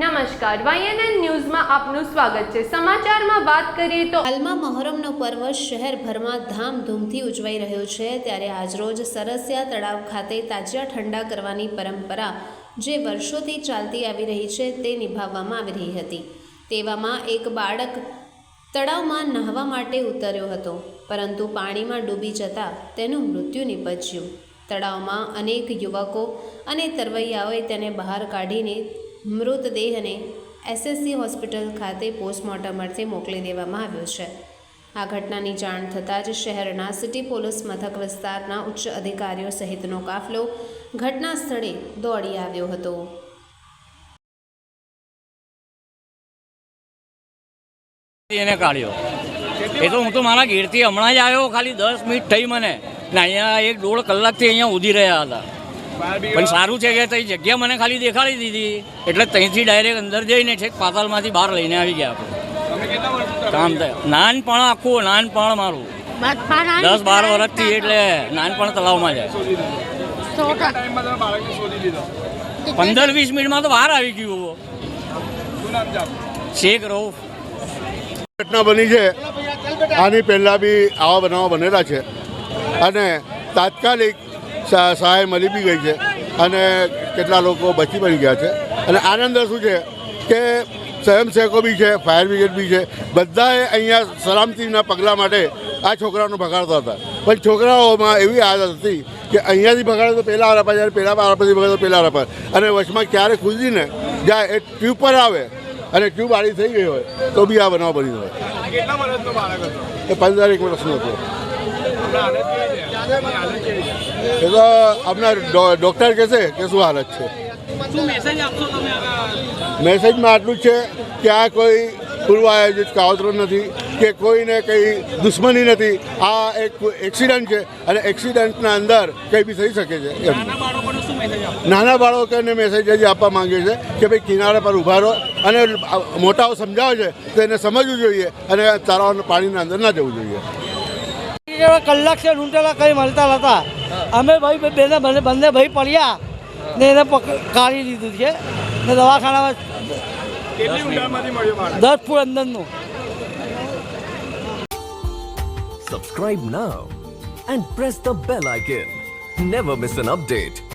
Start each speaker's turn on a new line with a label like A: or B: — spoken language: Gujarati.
A: નમસ્કાર વાયએનએન ન્યૂઝમાં આપનું સ્વાગત છે. સમાચારમાં વાત કરીએ તો
B: હાલમાં મહોરમનો પર્વ શહેરભરમાં ધામધૂમથી ઉજવાઈ રહ્યો છે. ત્યારે આજરોજ સરસિયા તળાવ ખાતે તાજિયા ઠંડા કરવાની પરંપરા જે વર્ષોથી ચાલતી આવી રહી છે તે નિભાવવામાં આવી રહી હતી. તેવામાં એક બાળક તળાવમાં નહાવા માટે ઉતર્યો હતો, પરંતુ પાણીમાં ડૂબી જતાં તેનું મૃત્યુ નિપજ્યું. તળાવમાં અનેક યુવકો અને તરવૈયાઓએ તેને બહાર કાઢીને મૃતદેહને એસએસસી હોસ્પિટલ ખાતે પોસ્ટમોર્ટમ અર્થે મોકલી દેવામાં આવ્યો છે. આ ઘટનાની જાણ થતાં જ શહેરના સિટી પોલીસ મથક વિસ્તારના ઉચ્ચ અધિકારીઓ સહિતનો કાફલો ઘટના સ્થળે દોડી આવ્યો હતો.
C: એને કાઢ્યો. એ તો હું તો મારા ઘેરથી હમણાં જ આવ્યો, ખાલી દસ મિનિટ થઈ મને. ને અહીંયા એક દોઢ કલાકથી અહીંયા ઉધી રહ્યા હતા. પણ સારું છે કે તઈ જગ્યા મને ખાલી દેખાડી દીધી. એટલે ત્યાંથી ડાયરેક્ટ અંદર જઈને છેક પાતાલમાંથી બહાર લઈને આવી ગયા આપણે. કામ થાય. નાનપણ આખું નાનપણ મારું. દસ બાર વર્ષથી એટલે નાનપણ તળાવમાં જાય. પંદર વીસ મિનિટમાં તો બહાર આવી ગયું શેખ રઉફ.
D: ઘટના બની છે. આની પહેલાં બી આવા બનાવો બનેલા છે. અને તાત્કાલિક સહાય મળી બી ગઈ છે અને કેટલા લોકો બચી પડી ગયા છે. અને આની અંદર શું છે કે સ્વયંસેવકો બી છે ફાયર બ્રિગેડ બી છે બધાએ અહીંયા સલામતીના પગલાં માટે આ છોકરાઓને ભગાડતા હતા. પણ છોકરાઓમાં એવી આદત હતી કે અહીંયાથી ભગાડે તો પહેલાં વાળા પર પહેલાં પરથી ભગાડે તો પહેલાં પર અને વચમાં ક્યારે કૂદીને જાય એ ટ્યુબ પર આવે અને ટ્યુબ આડી થઈ ગઈ હોય તો બી આ બનાવ બની હોય એ પંદર એક વર્ષનો હતો. એ તો આપના ડૉક્ટર કહેશે કે શું હાલત છે? મેસેજમાં આટલું જ છે કે આ કોઈ પૂર્વ આયોજિત કાવતરો નથી કે કોઈને કંઈ દુશ્મની નથી. આ એક એક્સિડન્ટ છે અને એક્સિડન્ટના અંદર કંઈ બી થઈ શકે છે
E: નાના બાળકોને મેસેજ
D: હજી આપવા માંગે છે કે ભાઈ કિનારા પર ઊભા રહો અને મોટાઓ સમજાવે છે તો એને સમજવું જોઈએ અને તળાવ પાણીના અંદર ના જવું જોઈએ.
F: કલાક છે ઊંટેલા કંઈ મળતા નહોતા અમે ભાઈ બેને બંને બંને ભાઈ પડ્યા ને એને પક- કાઢી લીધું છે. ને દવાખાનામાં દસ ફૂટ અંદરનું.
G: Subscribe now and press the bell icon. Never miss an update.